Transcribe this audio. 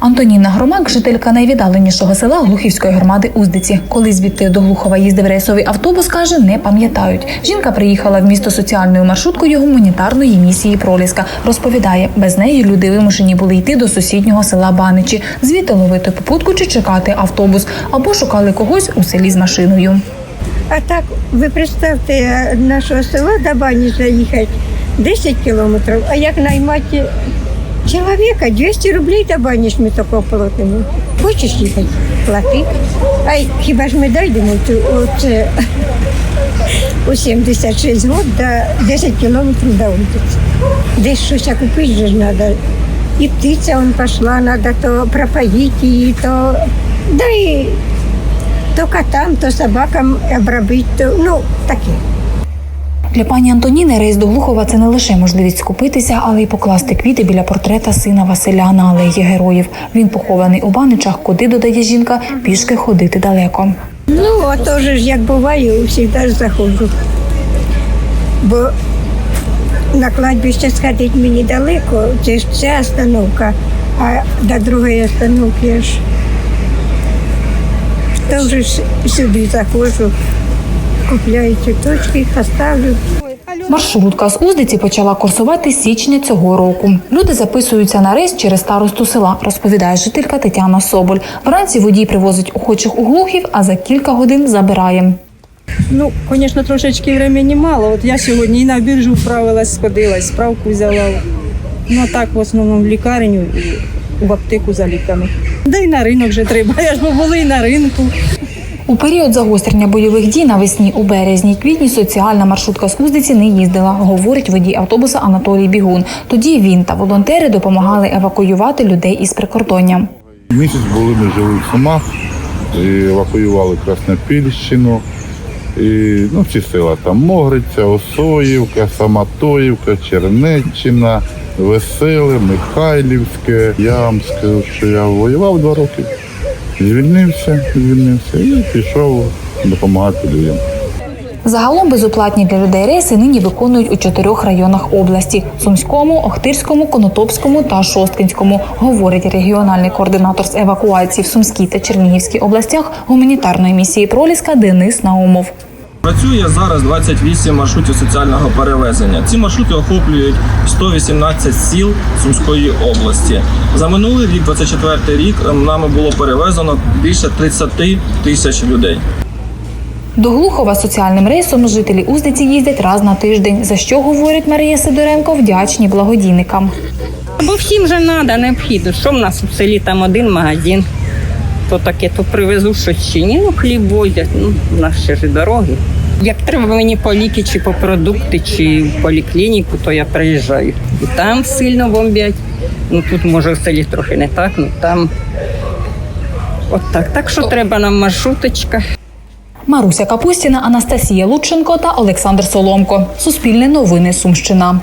Антоніна Громак, жителька найвіддаленішого села Глухівської громади Уздиці. Коли звідти до Глухова їздив рейсовий автобус, каже, не пам'ятають. Жінка приїхала в місто соціальною маршруткою гуманітарної місії Проліска. Розповідає, без неї люди вимушені були йти до сусіднього села Баничі, звідти ловити попутку чи чекати автобус, або шукали когось у селі з машиною. А так, ви представте, нашого села до бані заїхати 10 кілометрів, а як наймати чоловіка 200 рублей до ми такого платимо. Хочеш їхати? Плати. А хіба ж ми дійдемо оце, у 76 років до 10 кілометрів до вулиці. Десь щось купити ж треба. І птиця он пішла, треба то пропоїти її, то да і то котам, то собакам обробити, то, ну таке. Для пані Антоніни рейс до Глухова це не лише можливість скупитися, але й покласти квіти біля портрета сина Василя на алеї героїв. Він похований у Баничах, куди додає жінка, пішки ходити далеко. Ну, а то ж як буває, завжди заходжу. Бо на кладбище сходити мені далеко, це ж ця остановка, а до другої остановки ж то вже сюди заходжу, купляю цвіточки, оставлю. Маршрутка з Уздиці почала курсувати з січня цього року. Люди записуються на рейс через старосту села, розповідає жителька Тетяна Соболь. Вранці водій привозить охочих у Глухів, а за кілька годин забирає. Ну, звісно, трошечки времени мало. От я сьогодні і на біржу вправилась, сходилась, справку взяла. Ну, а так в основному в лікарню і в аптеку за ліками. Да й на ринок вже треба. Я ж бо були і на ринку. У період загострення бойових дій навесні у березні квітні соціальна маршрутка з Уздиці не їздила, говорить водій автобуса Анатолій Бігун. Тоді він та волонтери допомагали евакуювати людей із прикордоння. Місяць були ми жили в Сумах, евакуювали Краснопільщину, і, ну, всі села там Могриця, Осоївка, Саматоївка, Чернеччина, Веселе, Михайлівське. Я вам скажу, що я воював два роки. Звільнився, звільнився і пішов допомагати людям. Загалом безоплатні для людей рейси нині виконують у чотирьох районах області: Сумському, Охтирському, Конотопському та Шосткинському, говорить регіональний координатор з евакуації в Сумській та Чернігівській областях гуманітарної місії Проліска Денис Наумов. Працює зараз 28 маршрутів соціального перевезення. Ці маршрути охоплюють 118 сіл Сумської області. За минулий рік, 24 рік, ем, нами було перевезено більше 30 тисяч людей. До Глухова соціальним рейсом жителі Уздиці їздять раз на тиждень, за що говорить Марія Сидоренко, вдячні благодійникам. Бо всім же треба, необхідно. Що в нас в селі там один магазин, то таке, то привезу щось чи ні, ну хліб возять, ну, в нас ще ж дороги. Як треба мені по ліки, чи по продукти, чи в поліклініку, то я приїжджаю. І там сильно бомбять. Ну тут може в селі трохи не так, ну там. От так. Так що треба нам маршруточка. Маруся Капустіна, Анастасія Лученко та Олександр Соломко. Суспільне новини Сумщина.